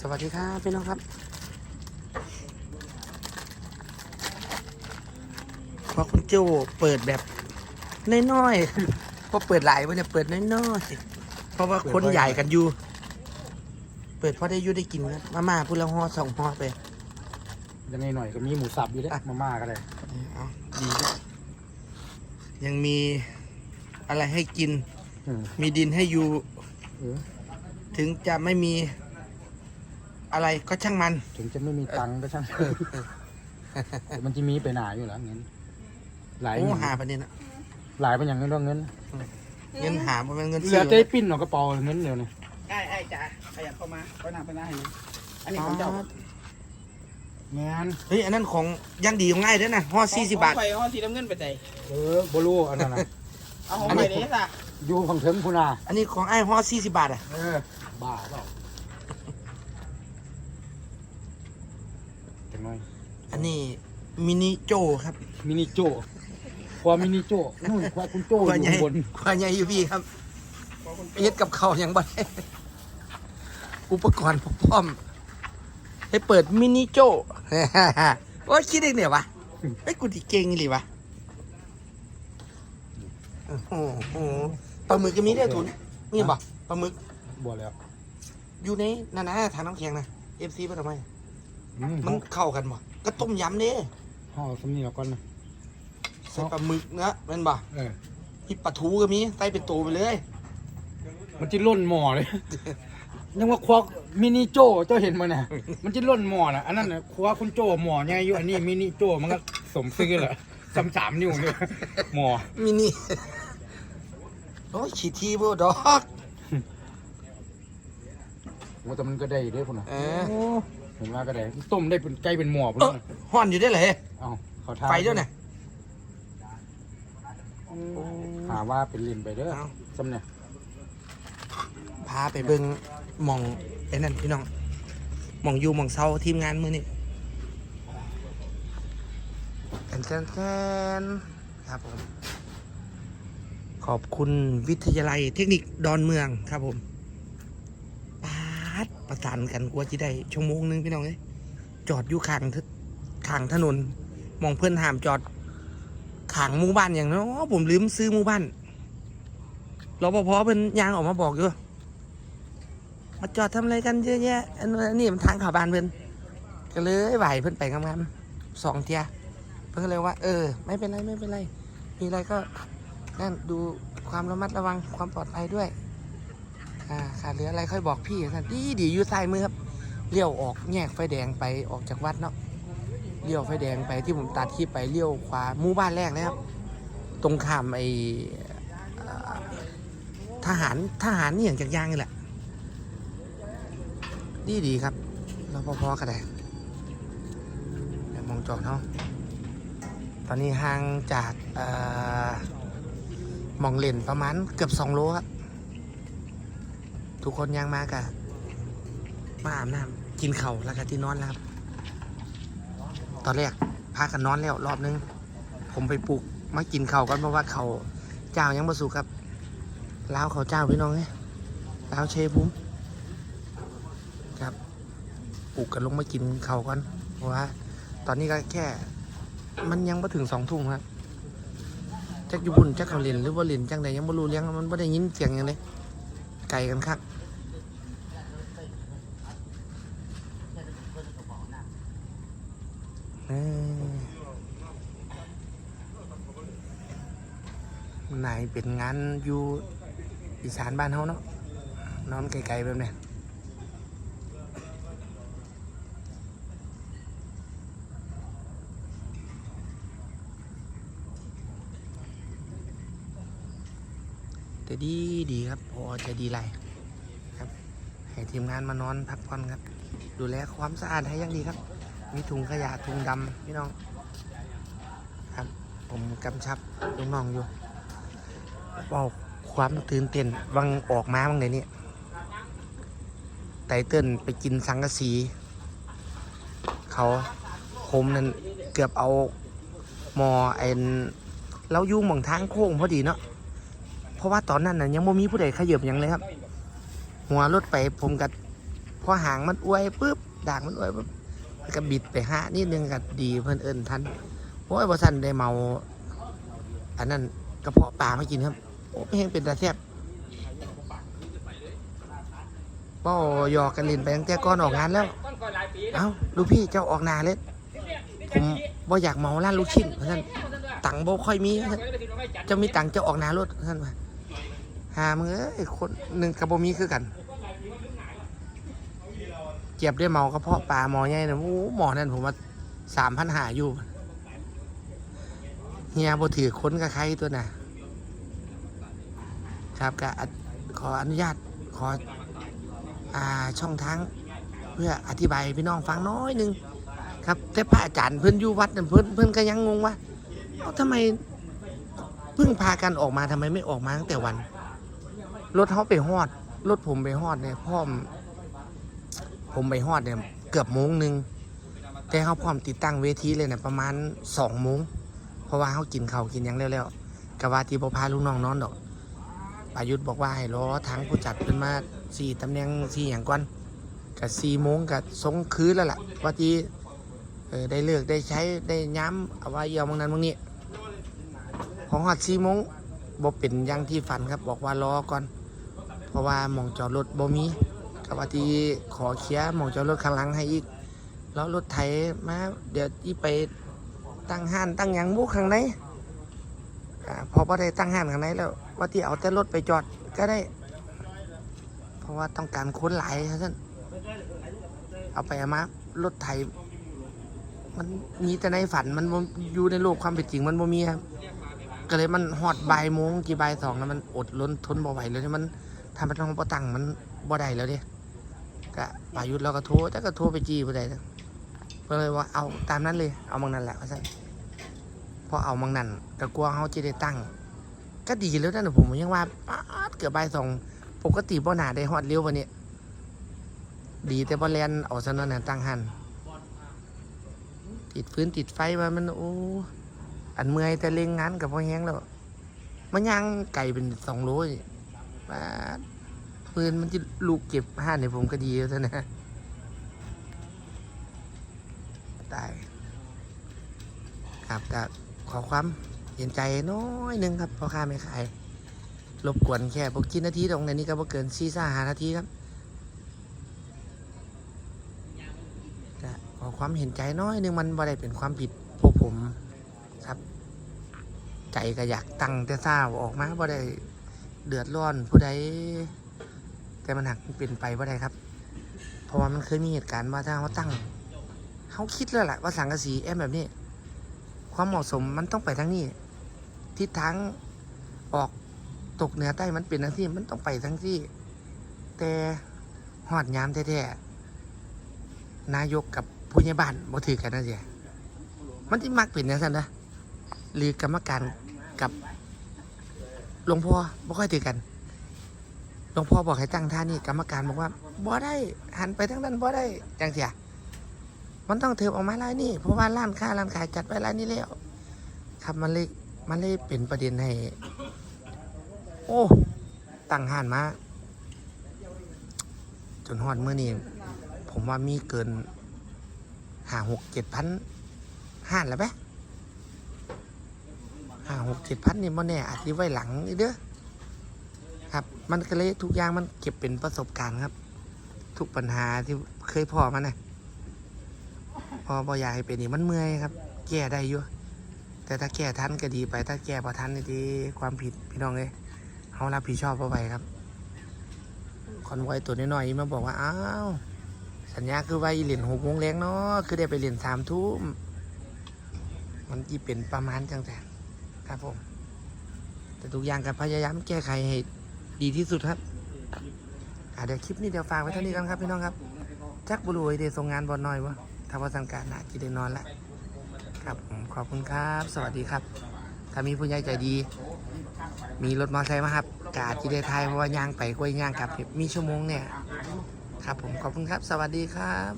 สวัสดีครับพี่น้องครับเพราะคุณโจเปิดแบบน้อยๆเพราะเปิดหลายวะเนี่ยเปิดน้อยๆเพราะว่าคนใหญ่กันอยู่ เปิดเพราะได้อยุ่ได้กินครับมาม่าพูดละห่อสองห่อไปยังไงหน่อยก็มีหมูสับอยู่เด้อะมาม่าก็ได้เอาดีครับยังมีอะไรให้กิน อืมมีดินให้อยู่ เออ ถึงจะไม่มี อะไรก็ช่างมัน ถึงจะไม่มีตังค์ก็ช่างแต่มันจะมีไปหนาอยู่แล้วเงินหลายโอ้อย่างหาประเด็นอะหลายเป็นอย่างนั้นด้วยเงินเงินหาบ่แมันเงินเหลืซื้ออใจปิ้นหนอกกระเป๋าเงินเดียวนี่ไอ้ไอ้จ๋าขยับเข้ามาก็นั่งไปหน้าให้หน่อยอันนี้ของเจ้างานเฮ้ยอันนั้นของยังดีของง่ายเด้วยนะห่อสี่สิบบาทของไฟห้องสีน้ำเงินไปใจเออบลูอันนั้นนะเอาของไฟนี้ซะอยู่ของเถิงคุณอาอันนี้ของไอ้ห่อสี่สิบบาทอะเออบ้าเปล่าจังหน่ อยอันนี้มินิโจครับมินิโจ้ความมินิโจ้นู่นความคุณโจ้อควายใหญ่ยู่บนควายใหญ่อยู่พี่ครับเฮ็ดกับเขาวยังบ่ได้อุปกรณ์พร้อมให้เปิดมินิโจโอ้ยคิดเองเนี่ยวะไอ้ยกูดีเก่งเลยวะโอ้โหปลาหมึกก็มีได้วยทุนนี่บ่ปลาหมึก บัวแล้ว อยู่ในนั่นนะทางน้ำแข็งนะเอฟซีไปทำไมอื มันเข้ากันบ่ก็ต้มยำเด้ห่อสำนีแล้วก่อนนะใส่ปลาหมึกเนื้อเป็นบ่เออที่ปลาทูก็มีใส่เป็นตัวไปเลย มันจะล่นหม้อเลยยังว่าควักมินิโจ้เจ้าเห็นมันน่ะ มันจะล่นหม้อน่ะอันนั้นน่ะควักคุณโจ้หม้อใหญ่อยู่อันนี้มินิโจ้มันก็สมซื้อเหรอสามสามนิ้วเนี่ยหม้อมินิโอ้ยฉีดทีบ่ดอกว่าแต่มันก็ได้เด้วยพุ่นน่ะ เออเห็นว่าก็ได้ต้มได้เป็นไก่เป็นหม้อพุ่นเออน่ะห่อนอยู่ได้เลยเอ้าเขาทาไฟด้วยเนี่ยหาว่าเป็นลินไปเด้อเอ้าสำเนี่ยพาไปเบิ่งหมองไอ้นั่นพี่น้องหมองอยู่หมองเซาทีมงานมือนี่แอนแอนแอนครับผม ขอบคุณวิทยาลัยเทคนิคดอนเมืองครับผมปาด ประสานกันกว่าที่ได้ชั่วโมงหนึงพี่น้องเอ้ยจอดอยู่ข้างข้างถนน มองเพื่อนหามจอดข้างหมู่บ้านอย่างเนาะผมลืมซื้อหมู่บ้านรปภเพิ่นยางออกมาบอกอยู่มาจอดทำอะไรกันเยอะแยะอันนี้มันทางข่าวบ้านเพิ่นก็เลยไหวเพิ่นไปงามๆสองเทียเพิ่นก็เลยว่า เออ ไม่เป็นไรไม่เป็นไร มีอะไรก็นั่นดูความระมัดระวังความปลอดภัยด้วย อ่าขาดเหลืออะไรค่อยบอกพี่ท่านดีดีอยู่ซ้ายมือครับเลี้ยวออกแยกไฟแดงไปออกจากวัดเนาะเลี้ยวไฟแดงไปที่ผมตัดคลิปไปเลี้ยวขวาหมู่บ้านแรกนะครับ ตรงข้ามไอทหารทหารนี่อย่างจากยางนี่แหละดีดีครับเราพอๆกันได้เดี๋ยมองจอดเนาะตอนนี้ห่างจากอมองเลนประมาณเกือบสองโลครับ ทุกคนยังมากะมาอาบน้ำกินเข่าแล้วก็ที่นอนแล้วครับ ตอนแรกพากันนอนแล้วรอบนึง ผมไปปลุกมากินเข่ากันเพราะว่าเขาเจ้ายังมาสุกครับล้าวเขาเจ้าพี่น้องเนี่ยล้าวเชฟพุ่มครับปลุกกันลงมากินเข่าก่อนเพราะว่า ตอนนี้ก็แค่ มันยังไม่ถึงสองทุ่มครับจักยู่บุญจักเขาเรียนหรือว่าเรียนจังใดยังไม่รู้เลี้ยงมันไม่ได้ยินเสียงอย่างเลย ไกลกันครับนายไหนเป็นงานอยู่อีสานบ้านเขาเนาะนอนไกลๆแบบนี้ ยแต่ดีดีครับพอจะดีไรครับ ให้ทีมงานมานอนพักผ่อนครับ ดูแลความสะอาดให้ยังดีครับ มีถุงขยะถุงดำพี่น้อง ครับผมกำชับลูกน้องอยู่บอกความตื่นเต้นวังออกมาวังไหนเนี่ยไตเติ้ลไปกินสังกะสี เขาผมนั่นเกือบเอาหมอไอ็นเราอยู่หม่องทางโค้งพอดีเนาะ ราะว่าตอนนั้นน่ะยังไม่มีผู้ใดขยับยังเลยครับ หัวรถไปผมกับพอหางมันอวยปุ๊บด่างมันอวยปุ๊บมันก็บิดไปหานิดนึงก็ดีเพิ่อนเอิญทันโอ้ยบ่ทันได้เมา อันนั้นกระเพาะปลาไมากินครับโอ้ไม่เห็นเป็นตาแซ่บป้อยอกกันเล่นไปตั้งแต่ก่อนออกงานแล้ว เอ้าลูกพี่เจ้าออกนาเลยผมบ่อยากเมาร้านลูกชิ้นเพราะฉะนั้นตังค์บ่ค่อยมีเพรานเจะมีตังค์เจ้าออกนารถเพราะฉะนั้น หามึงเอ้ยคนหนึ่งกับบ่มีคือกัน เจ็บได้เมากระเพาะปลาหมอใหญ่นะโอ้หมอนั่นผมว่าสามพันหาอยู่ เฮียบถือค้นกับใครตัวน่ะ ครับก็ขออนุญาตขออ่าช่องทางเพื่ออธิบายพี่น้องฟังน้อยนึงครับแต่พระอาจารย์เพิ่อนอยู่วัดน่ะเพิ่อนเพิ่อนก็ยังงงว่าเอ้าทำไมเพิ่งพากันออกมาทำไมไม่ออกมาตั้งแต่วัน รถเขาไปฮอด รถผมไปฮอดเนี่ยพ่อม ผมไปฮอดเนี่ยเกือบโมงหนึ่งแต่เขาพร้อมติดตั้งเวทีเลยเนี่ยประมาณสองโมงเพราะว่าเขากินเขาวกินยังแล้วๆกะว่าที่บพาลูกน้องนอนดอกปายุทธบอกว่าให้รอทั้งผู้จัดเป็นมาสี่ตำแหน่งสี่อย่างก่อนกับสี่โมงกับสงคืนแล้วล่ะว่าที่เออได้เลือกได้ใช้ได้ย้ำเอาไว้เยี่ยมบางนั้นบางนี้ของหอดสี่โมงบ่เป็นยังที่ฝันครับบอกว่ารอก่อน เพราะว่าหมองจอดรถบ่มีกับว่าที่ขอเคลียร์หมองจอดรถข้างหลังให้อีก แล้วรถไถมาเดี๋ยวอีไปตั้งห้านตั้งยังบุกข้างในอพอพอได้ตั้งห้านข้างในแล้วว่าที่เอาแต่รถไปจอดก็ได้ เพราะว่าต้องการค้นหลายท่านเอาไปเอามารถไถมันมีแต่ในฝันมันอยู่ในโลกความเป็นจริงมันบ่มีครับก็เลยมันหอดบ่ายโมงกี่บ่ายสองแล้วมันอดล้นทนบ่ไหวเลยที่มัน ทำเป็นห้องประตังมันบ่ได้แล้วเดิก็ปายุทธเราก็โทรแต่ก็โทรไปจี้บ่ได้นะก็เลยว่าเอาตามนั้นเลย เอามังนั่นแหละว่าซั่นพอเอามังนั่นก็กลัวเขาจะได้ตั้ง ก็ดีแล้วนะผมยังว่าป๊าดเกือบใบสองปกติบ่หนาได้ฮอดเร็ววันนี้ ดีแต่บ่แลนเอาซะนั่นตั้งหันติดพื้นติดไฟมามันโอ้อันเมื่อยแต่เล็งงานกับพ่อแห้งแล้วมันย่างไก่เป็นสองโล นี่มาปืนมันจะลูกเก็บห้าในผมก็ดีแล้วนะตายครับก็ขอความเห็นใจน้อยหนึงครับพ่อค้าไม่ขายรบกวนแค่พวกกินนาทีตรงในนี้ก็บ่เกินสี่าหานาทีครับก็ขอความเห็นใจน้อยหนึงมันบ่ได้เป็นความผิดพวกผมครับ ใจก็อยากตั้งแต่เศร้าออกมาบ่ได้ เดือดร้อนผู้ใดแต่มันหักเป็นไปบ่าไดครับ เพราะว่ามันเคยมีเหตุการณ์ว่าถ้าเขาตั้งเขาคิดแล้วแหละว่าสังกะสีแอมแบบนี้ ความเหมาะสมมันต้องไปทางนี้ทิศทางออกตกเหนือใต้มันเป็นทั้งที่มันต้องไปทั้งที่ แต่หอดยามแท้ๆนายกกับผู้ใหญ่บ้านบ่ถือกันนะเสียมันที่มักเป็นอย่างนั้นนะหรือกรรมการกับ หลวงพ่อบ่ค่อยถือกันหลวงพ่อบอกให้ตั้งท่านี่กรรมการบอกว่าบ่ได้หันไปทั้งนั้นบ่ได้จังเสียมันต้องเถิบออกมาลายนี่ เพราะว่าร้านค้าร้านขายจัดไว้ร้านนี้แล้วครับมันเลยมันเลยเป็นประเด็นให้ โอ้ตั้งห้านมา จนฮอดเมื่อนี้ผมว่ามีเกินห้าหกเจ็ดพันห้านแล้วไหม ห้าหกเจ็ดพันนี่มันแน่อาจจะไว้หลังนี่เด้อครับ มันก็เลยทุกอย่างมันเก็บเป็นประสบการณ์ครับ ทุกปัญหาที่เคยพอมานะพอบ่อยากให้เป็นนี่มันเมื่อยครับ แก้ได้อยู่แต่ถ้าแก้ทันก็ดีไป ถ้าแก้พอทันนี่ดีความผิดพี่น้องเลยเขารับผิดชอบเอาไปครับ คอนไวตัวน้อยๆมาบอกว่าอ้าวสัญญาคือไว้เหรียญหกโมงแรงเนาะคือได้ไปเหรียญสามทุ่มมันจีเป็นประมาณจังแต่ ครับผม แต่ทุกอย่างกับพยายามแก้ไขให้ดีที่สุดครับอะเดี๋ยวคลิปนี้เดี๋ยวฝากไว้เท่านี้กันครับพี่น้องครับ จักบุรุษเดส่งงานบอลน้อยวะถ้าว่าสังการนะกินได้นอนละครับผมขอบคุณครับ สวัสดีครับ ถ้ามีผู้ใหญ่ใจดี มีรถมอเตอร์ไซค์มาครับ กาจีได้ไทยเพราะว่าย่างไปกล้วยย่างกลับ มีชั่วโมงเนี่ย ครับผมขอบคุณครับ สวัสดีครับ